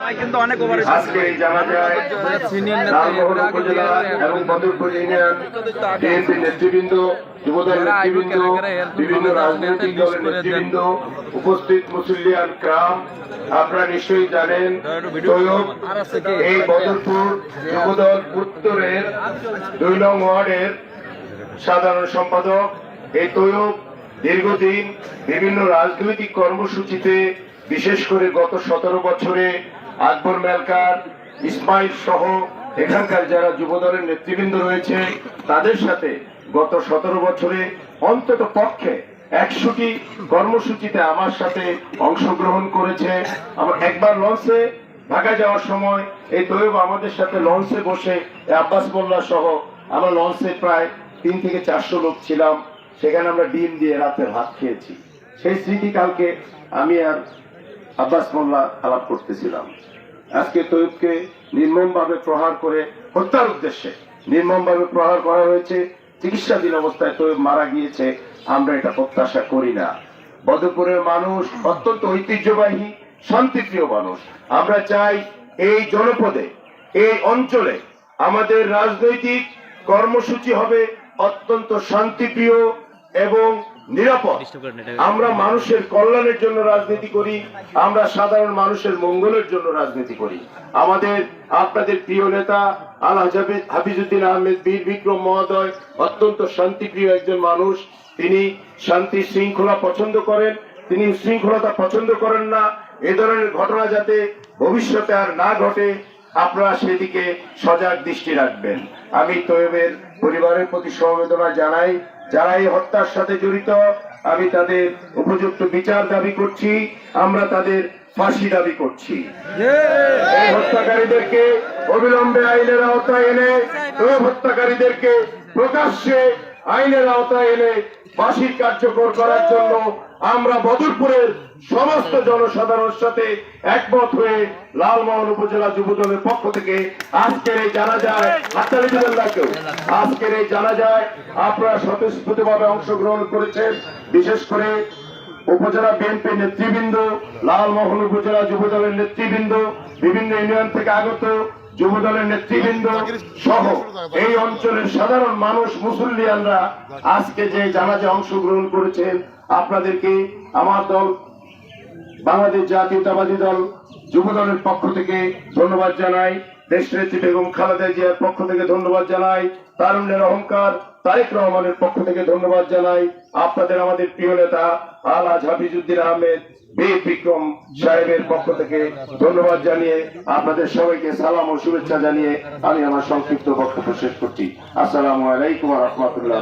কিন্তু অনেক ওভারে আজকে জানা যায় লালমোহন উপজেলা এবং বদরপুর ইউনিয়ন বিএনপি নেতৃবৃন্দ যুবদল নেতৃবৃন্দ বিভিন্ন রাজনৈতিক দলের নেতৃবৃন্দ উপস্থিত মুসলিয়ান গ্রাম। আপনারা নিশ্চয়ই জানেন এই বদরপুর যুবদল উত্তরের দুই নং ওয়ার্ডের সাধারণ সম্পাদক। এই তৈয়ব দীর্ঘদিন বিভিন্ন রাজনৈতিক কর্মসূচিতে বিশেষ করে গত সতেরো বছরে আকবর মেলকার, ইসমাইল সহ এখানকার যারা যুবদলের নেতৃবৃন্দ রয়েছে, তাদের সাথে গত সতেরো বছরে অন্তত পক্ষে একশোটি কর্মসূচিতে আমার সাথে অংশগ্রহণ করেছে। আমার একবার লঞ্চে ঢাকা যাওয়ার সময় এই তৈব আমাদের সাথে লঞ্চে বসে আব্বাস মোল্লা সহ আমরা লঞ্চে প্রায় তিন থেকে চারশো লোক ছিলাম। সেখানে আমরা ডিম দিয়ে রাতে ভাত খেয়েছি। সেই স্মৃতি কালকে আমি আর আব্বাস মোল্লা আলাপ করতেছিলাম। আজকে তৈবকে নির্মমভাবে প্রহার করে হত্যার উদ্দেশ্যে নির্মমভাবে প্রহার করা হয়েছে। চিকিৎসাধীন অবস্থায় তৈব মারা গিয়েছে। আমরা এটা প্রত্যাশা করি না। বদরপুরের মানুষ অত্যন্ত ঐতিহ্যবাহী, শান্তিপ্রিয় মানুষ। আমরা চাই এই জনপদে, এই অঞ্চলে আমাদের রাজনৈতিক কর্মসূচি হবে অত্যন্ত শান্তিপ্রিয় এবং নিরাপদ। আমরা মানুষের কল্যাণের জন্য রাজনীতি করি আমরা সাধারণ মানুষের মঙ্গলের জন্য রাজনীতি করি। আমাদের আপনাদের প্রিয় নেতা আল হাফিজুদ্দিন আহমেদ বীর বিক্রম মহোদয় অত্যন্ত শান্তিপ্রিয় একজন মানুষ। তিনি শান্তি শৃঙ্খলা পছন্দ করেন তিনি শৃঙ্খলতা পছন্দ করেন না। এ ধরনের ঘটনা যাতে ভবিষ্যতে আর না ঘটে আপনারা সেদিকে সজাগ দৃষ্টি রাখবেন। আমি তৈবের পরিবারের প্রতি সমবেদনা জানাই যারা এই হত্যার সাথে জড়িত আমি তাদের উপযুক্ত বিচার দাবি করছি আমরা তাদের ফাঁসি দাবি করছি। এই হত্যাকারীদেরকে অবিলম্বে আইনের আওতায় এনে হত্যাকারীদেরকে প্রকাশ্যে আইনের আওতায় এনে ফাঁসির কার্যকর করার জন্য আমরা বদরপুরের সমস্ত জনসাধারণের সাথে একমত হয়ে লালমোহন উপজেলা যুব দলের পক্ষ থেকে আজকের এই জানা যায় হাততালি দিবেন আজকের এই জানা যায় আপনারা স্বতঃস্ফূর্তভাবে অংশগ্রহণ করেছেন। বিশেষ করে উপজেলা বিএনপি নেতৃবৃন্দ, লালমোহন উপজেলা যুব দলের নেতৃবৃন্দ, বিভিন্ন ইউনিয়ন থেকে আগত যুব দলের নেতৃবৃন্দ সহ এই অঞ্চলের সাধারণ মানুষ, মুসল্লিয়ানরা আজকে যে জানাজে অংশগ্রহণ করেছেন, আপনাদেরকে আমার দল বাংলাদেশ জাতীয়তাবাদী দল যুব দলের পক্ষ থেকে ধন্যবাদ জানাই। দেশনেত্রী বেগম খালেদা জিয়ার পক্ষ থেকে ধন্যবাদ জানাই। তারুণ্যের অহংকার তারেক রহমানের পক্ষ থেকে ধন্যবাদ জানাই। আপনাদের আমাদের প্রিয় নেতা আলাজ হাফিজুদ্দিন আহমেদ, বীর বিক্রম সাহেবের পক্ষ থেকে ধন্যবাদ জানিয়ে আপনাদের সবাইকে সালাম ও শুভেচ্ছা জানিয়ে আমি আমার সংক্ষিপ্ত বক্তব্য শেষ করছি। আসসালামু আলাইকুম রহমতুল্লাহ